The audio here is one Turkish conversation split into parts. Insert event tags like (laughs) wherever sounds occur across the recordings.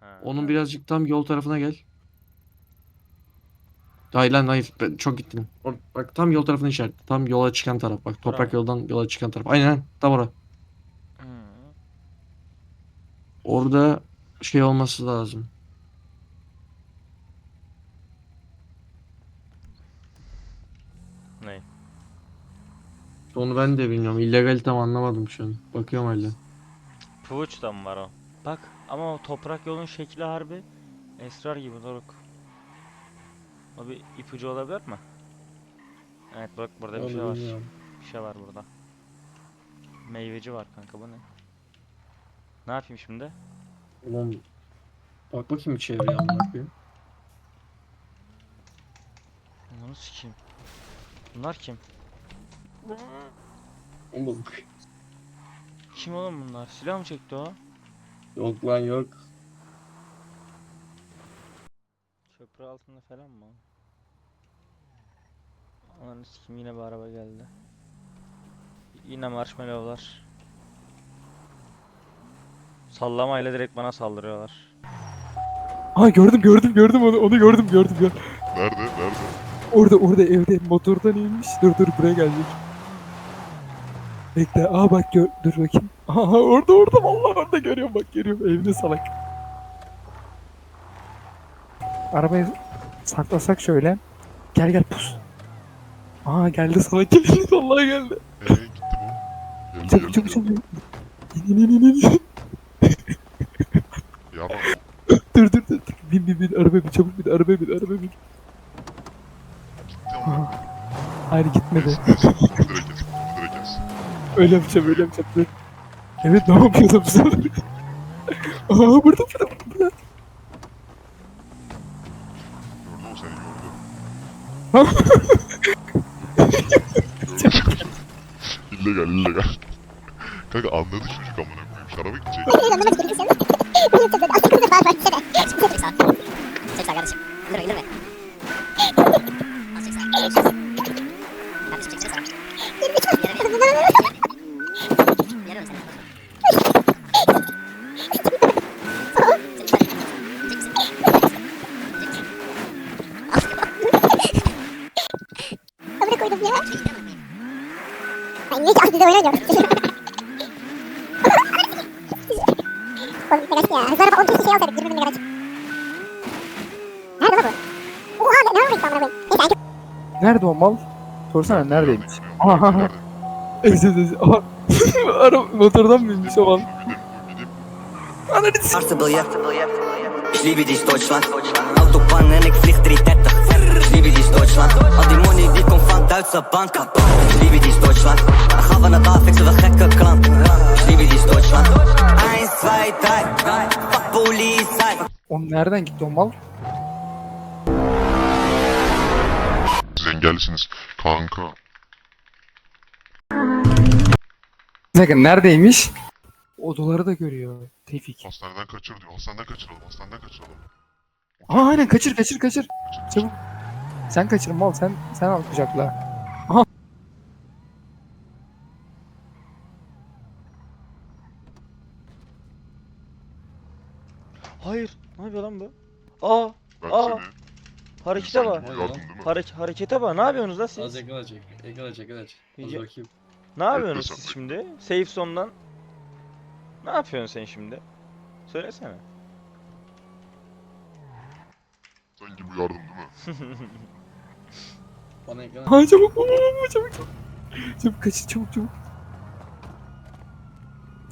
Ha. Onun birazcık tam yol tarafına gel. Hayır lan hayır. Ben çok gittim. Or- bak tam yol tarafını işaret. Tam yola çıkan taraf. Bak toprak yoldan yola çıkan taraf. Aynen. Tam ora. Hı. Orada şey olması lazım. Ne? Onu ben de bilmiyorum. İllegal tam anlamadım şu an. Bakıyorum hala. Puvuç'ta mı var o? Bak ama o toprak yolun şekli harbi esrar gibi Doruk. O bir ipucu olabilir mi? Evet bak burada bir şey var. Bir şey var burada. Meyveci var kanka bu ne? Ne yapayım şimdi? Ulan bak bakayım çevreye amına koyayım. Bunu sikeyim. Bunlar kim? Oğlum Kim oğlum bunlar? Silah mı çekti o? Yok lan yok. Köprü altında falan mı? Ananı sikeyim yine bir araba geldi. Yine marshmallowlar. Sallamayla direkt bana saldırıyorlar. Ha gördüm gördüm gördüm onu onu gördüm gördüm ya. Nerede? Nerede? Orada orada evde motordan inmiş. Dur dur buraya gelecek. Bekle. Aa bak gör, dur bakayım. (laughs) Aha orada orada vallahi orada görüyorum bak görüyorum evde salak. Arabayı saklasak şöyle. Gel gel pus. Aa geldi salak (laughs) geldi vallahi geldi. Ee gitti bu. Çabuk çabuk çabuk. İn in in in. in. Ya bak (laughs) dur dur dur. Bin bin bin arabaya bin çabuk bin arabaya bin arabaya bin. gitti ama. Hayır gitmedi. Direkt. Öyle yapacağım öyle yapacağım. Dur. Evet ne yapıyordum bu sefer? Aa burada burada burada. Gördü o seni gördü. Gördü. illegal illegal. Kanka anladı çocuk amına koyayım. Şaraba gidecek. Çek sağ. Kardeşim. İndirme indirme. Az çek sağ. Kardeşim çek sağ. Bize oynamıyorum. Oğlum ne kaçtı ya. Hızlı araba 10 kişi şey alsaydık 20 bin lira kaç. Nerede lan bu? Oha ne, ne yapayım amına koyayım. Neyse erkek Nerede o mal? Sorsana neredeymiş? Aha? Ezez ezez. Aha. (laughs) Araba motordan mı inmiş o mal? Ananı s-. Ich liebe dich, Deutschland. Autobahn ik vlieg 330. Liebe dich, Deutschland. Al die money die komt van Duitse banken. Ich liebe dich, Deutschland. Dan gaan we naar daar, fixen we gekke klanten. Ich liebe dich, Deutschland. 1, 2, 3. Fuck politie. O nereden gitti o mal? Siz engellisiniz. Kanka. Dakika neredeymiş? Odaları da görüyor. Tevfik. Hastaneden kaçır diyor. Hastaneden kaçıralım. Hastaneden kaçıralım. Aa aynen kaçır kaçır kaçır. Çabuk. Sen kaçır mal sen sen al kucakla. Hayır. Ne yapıyor lan bu? Aa, Ben Aa, seni harekete bak. gibi uyardım değil mi? Harek harekete bak. Ne yapıyorsunuz lan Az siz? ekran çek. Ekran çek. Ekran çek. Az bakayım. Ne yapıyorsunuz siz şimdi? Safe zone'dan. Ne yapıyorsun sen şimdi? Söylesene. Sen gibi uyardım değil mi? (laughs) Bana ekran Ha çabuk bu bu çabuk çabuk. Çabuk kaçır çabuk çabuk.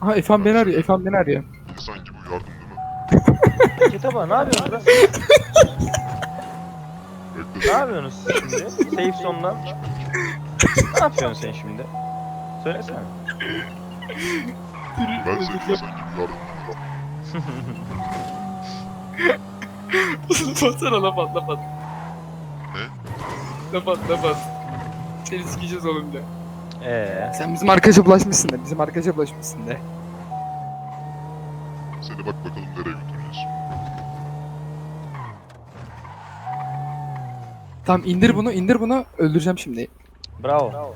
Ha Efan beni arıyor Efan beni arıyor. İnsan gibi uyardım değil mi? Bak. Ne yapıyorsunuz lan Ne yapıyorsunuz siz şimdi? Safe zone'dan. ne yapıyorsun sen şimdi? Söylesene. Ben seni insan gibi uyardım değil mi? (laughs) (laughs) Baksana laf at laf at. Ne? Laf at laf at. Seni sikeceğiz oğlum ya. Ee, Sen bizim arkadaşa bulaşmışsın da bizim arkadaşa bulaşmışsın da. Seni bak bakalım nereye götüreceğiz. Tamam indir bunu indir bunu öldüreceğim şimdi. bravo.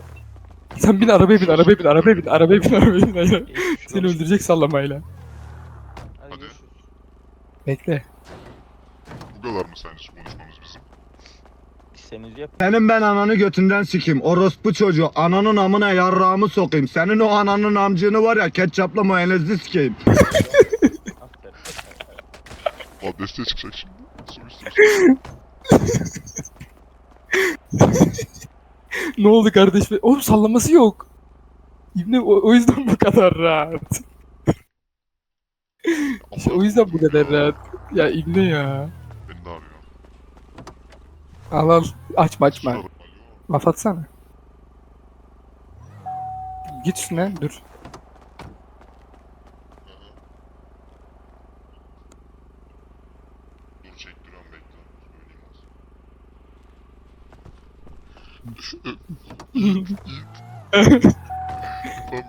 Sen bin arabaya bin arabaya bin arabaya bin arabaya bin arabaya bin. Hayır. Seni alış- öldürecek sallamayla. Hadi. Bekle. Kadar mı sence konuşmamız bizim? Yap. Senin ben ananı götünden sikeyim. Orospu çocuğu. Ananın amına yarrağımı sokayım. Senin o ananın amcını var ya ketçapla mayonezli sikeyim. (laughs) Abi desteğe çıkacak şimdi. İstiyorsun. ne oldu kardeş? Oğlum sallaması yok. İbne o, o yüzden bu kadar rahat. İşte o yüzden bu kadar rahat. Ya İbne ya. Al al. Açma açma. Laf atsana. Git üstüne dur. Dur çektiriyorum bekle. Söyleyeyim az.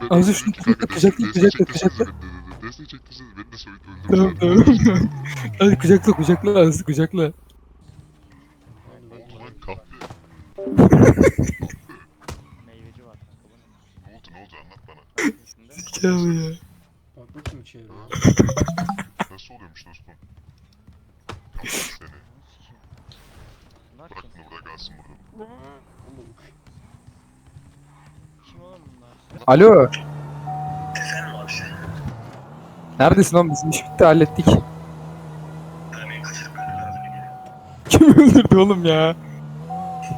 Tamam, (laughs) dedim ki, kanka, (laughs) kucakla, kucakla, kucakla. Destek çektirseniz beni de soyup Tamam öldürürler. tamam. Hadi kucakla kucakla Aziz kucakla. Ne oldu lan kahve? Meyveci var kanka bu ne? Ne oldu ne oldu anlat bana. Zekalı ya. Bak bakayım çevreye. Nasıl oluyormuş dostum? (laughs) Kapat seni. Bunlar Bırak kim? bunu burada kalsın burada. Kim oğlum bunlar? Alo. Neredesin oğlum bizim iş bitti hallettik. Kim öldürdü oğlum ya?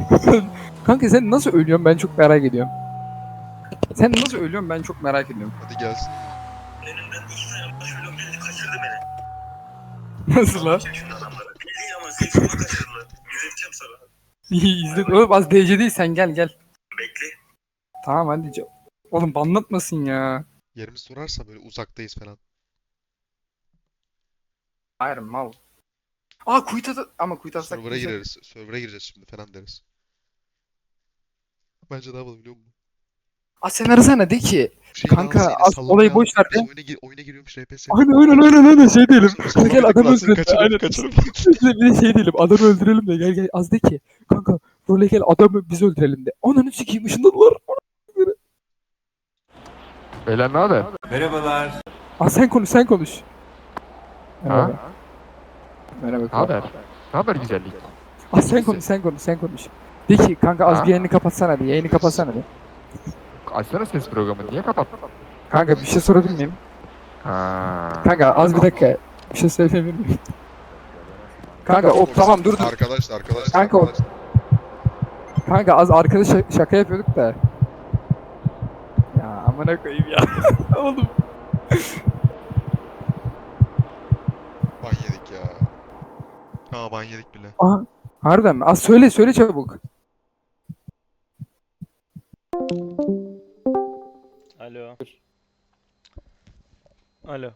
(laughs) Kanka sen nasıl ölüyorsun ben çok merak ediyorum. Sen nasıl ölüyorsun ben çok merak ediyorum. Hadi gelsin. Nasıl lan? İyi izledim. Oğlum az DC değil sen gel gel. Bekle. Tamam hadi. Oğlum anlatmasın ya. Yerimiz sorarsa böyle uzaktayız falan. Hayır mal. Aa kuyut at ama kuyut atsak Server'a gireriz. Server'a gireceğiz şimdi falan deriz. Bence ne yapalım biliyor musun? Aa sen arasana de ki. Şey Kanka, az olayı boş ver de. oyuna, gir oyuna giriyormuş RPS. Aynen aynen aynen aynen şey diyelim. Sonra Gel adam klansını öldürelim. kaçırıp- Aynen. kaçırıp- Bir de, bir de şey diyelim adamı öldürelim de gel gel az de ki. Kanka role gel adamı biz öldürelim de. Ananı sikeyim ışınladılar. Beyler ne haber? Aa sen konuş sen konuş. Ha? Merhaba. Ne haber? Ne haber güzellik? Aa sen konuş sen konuş sen konuş. De ki kanka az Ha? bir yayını kapatsana bir yayını kapatsana bir. Açsana ses programı. Niye kapattın? Kanka bir şey sorabilir miyim? Ha. Kanka az bir dakika. Bir şey söyleyebilir miyim? Kanka o tamam dur dur. Arkadaşlar arkadaşlar. Kanka o- arkadaşlar. Kanka az arkada şa- şaka yapıyorduk da. Ya amına koyayım ya. (laughs) Oğlum. Ban yedik ya. Ha ban yedik bile. Aha. Harbiden mi? Az söyle söyle çabuk. Alo. Alo.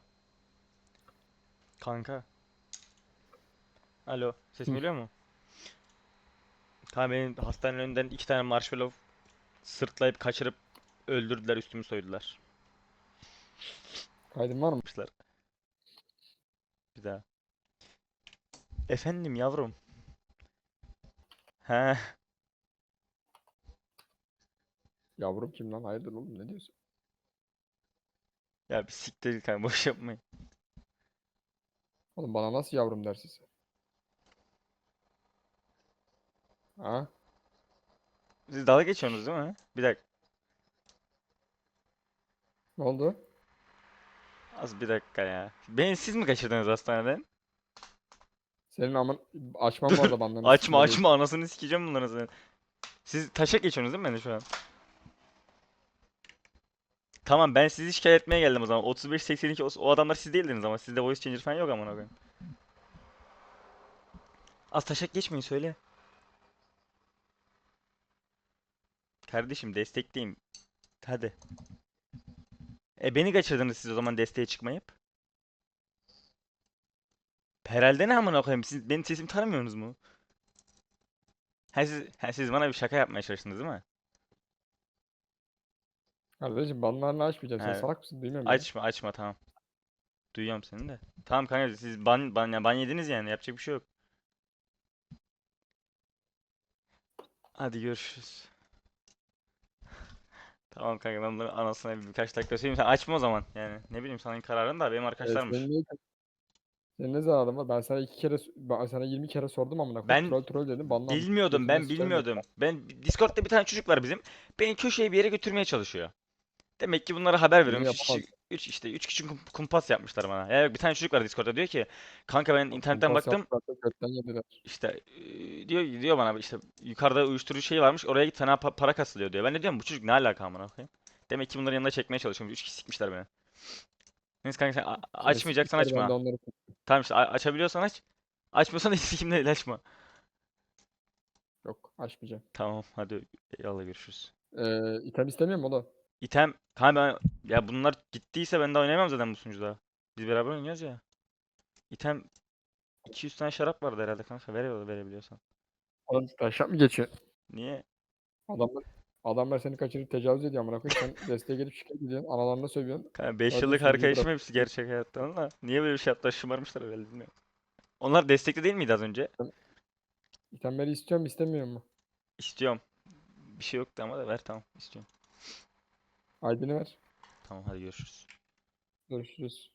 Kanka. Alo. Hı. geliyor mu? Kanka benim hastanenin önünden iki tane marshmallow sırtlayıp kaçırıp öldürdüler üstümü soydular. Kaydın var mı? Bir daha. Efendim yavrum. He. Yavrum kim lan? Hayırdır oğlum ne diyorsun? Ya bir siktir kanka boş yapmayın. Oğlum bana nasıl yavrum dersin sen? Ha? Siz dalga geçiyorsunuz değil mi? Bir dakika. Ne oldu? Az bir dakika ya. Beni siz mi kaçırdınız hastaneden? Senin amın açmam bu (laughs) arada bandanı. Açma açma anasını sikeceğim bunların senin. Siz taşak geçiyorsunuz değil mi beni şu an? Tamam ben sizi şikayet etmeye geldim o zaman. 35-82 o, o adamlar siz değildiniz ama sizde voice changer falan yok amına koyayım. Az taşak geçmeyin söyle. Kardeşim destekleyeyim. Hadi. E beni kaçırdınız siz o zaman desteğe çıkmayıp. Herhalde ne amına koyayım siz benim sesimi tanımıyorsunuz mu? Ha siz, ha siz bana bir şaka yapmaya çalıştınız değil mi? Kardeşim banlarını açmayacaksın. Sen salak mısın? Duymuyorum ya. Açma açma tamam. Duyuyorum seni de. Tamam kanka siz ban ban ya ban yediniz yani yapacak bir şey yok. Hadi görüşürüz. (laughs) Tamam kanka ben bunları anasına bir birkaç dakika söyleyeyim. Sen açma o zaman yani. Ne bileyim senin kararın da benim Evet, arkadaşlarmış. senin niye, Senin ne zararın var? Ben sana iki kere ben sana 20 kere sordum amına koyayım. Ben troll troll dedim. Bana Bilmiyordum ben bilmiyordum. Ben Discord'da bir tane çocuk var bizim. Beni köşeye bir yere götürmeye çalışıyor. Demek ki bunlara haber veriyorum. Üç, yapamaz. kişi, üç işte üç kişi kum- kumpas yapmışlar bana. Ya bir tane çocuk var Discord'da diyor ki kanka ben internetten Kumpas baktım yaptılar da götten yediler. işte e, diyor diyor bana işte yukarıda uyuşturucu şey varmış oraya git pa- para kasılıyor diyor. Ben de diyorum bu çocuk ne alaka amına koyayım. Demek ki bunların yanına çekmeye çalışıyorum. Üç kişi sikmişler beni. Neyse kanka sen a- açmayacaksan ben açma. onları Tamam işte a- açabiliyorsan aç. Açmıyorsan da sikimle el açma. Yok açmayacağım. Tamam hadi eyvallah görüşürüz. Ee, item istemiyor mu o da? İtem kanka ben ya bunlar gittiyse ben de oynayamam zaten bu sunucuda. Biz beraber oynuyoruz ya. İtem 200 tane şarap vardı herhalde kanka. Ver verebiliyorsan. Oğlum taşak mı geçiyor? Niye? Adamlar Adamlar seni kaçırıp tecavüz ediyor amına koyayım. Sen desteğe gelip şikayet ediyorsun. Analarına sövüyorsun. Kanka 5 Hadi yıllık arkadaşım hepsi gerçek hayatta ama niye böyle bir şey yaptılar şımarmışlar herhalde bilmiyorum. Onlar destekli değil miydi az önce? İtemleri istiyor mu istemiyor mu? İstiyorum. Bir şey yoktu ama da ver tamam istiyorum. ID'ni ver. Tamam hadi görüşürüz. Görüşürüz.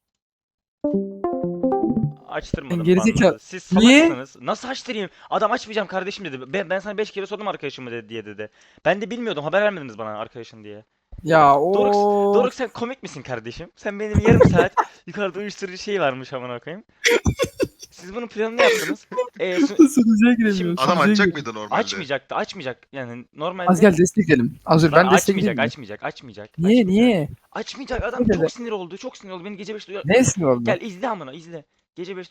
Açtırmadım gerizekalı-. Siz Niye? salaksınız. Nasıl açtırayım? Adam açmayacağım kardeşim dedi. Ben, ben sana 5 kere sordum arkadaşımı dedi diye dedi. Ben de bilmiyordum. Haber vermediniz bana arkadaşın diye. Ya Doruk, o Doruk sen komik misin kardeşim? Sen benim yarım saat (laughs) yukarıda uyuşturucu şey varmış amına koyayım. Siz bunun planını yaptınız. (laughs) Ee, su- sunucuya giremiyor. Adam sunucuya açacak gir- mıydı normalde? açmayacaktı, açmayacak. Yani normalde Az gel destekleyelim. Azur Lan ben açmayacak, mi? açmayacak, açmayacak. Niye açmayacak. niye? Açmayacak. Adam Ne dedi? çok sinir oldu, çok sinir oldu. Beni gece 5'te uyar. Ne sinir oldu? Gel izle amına, izle. Gece 5'te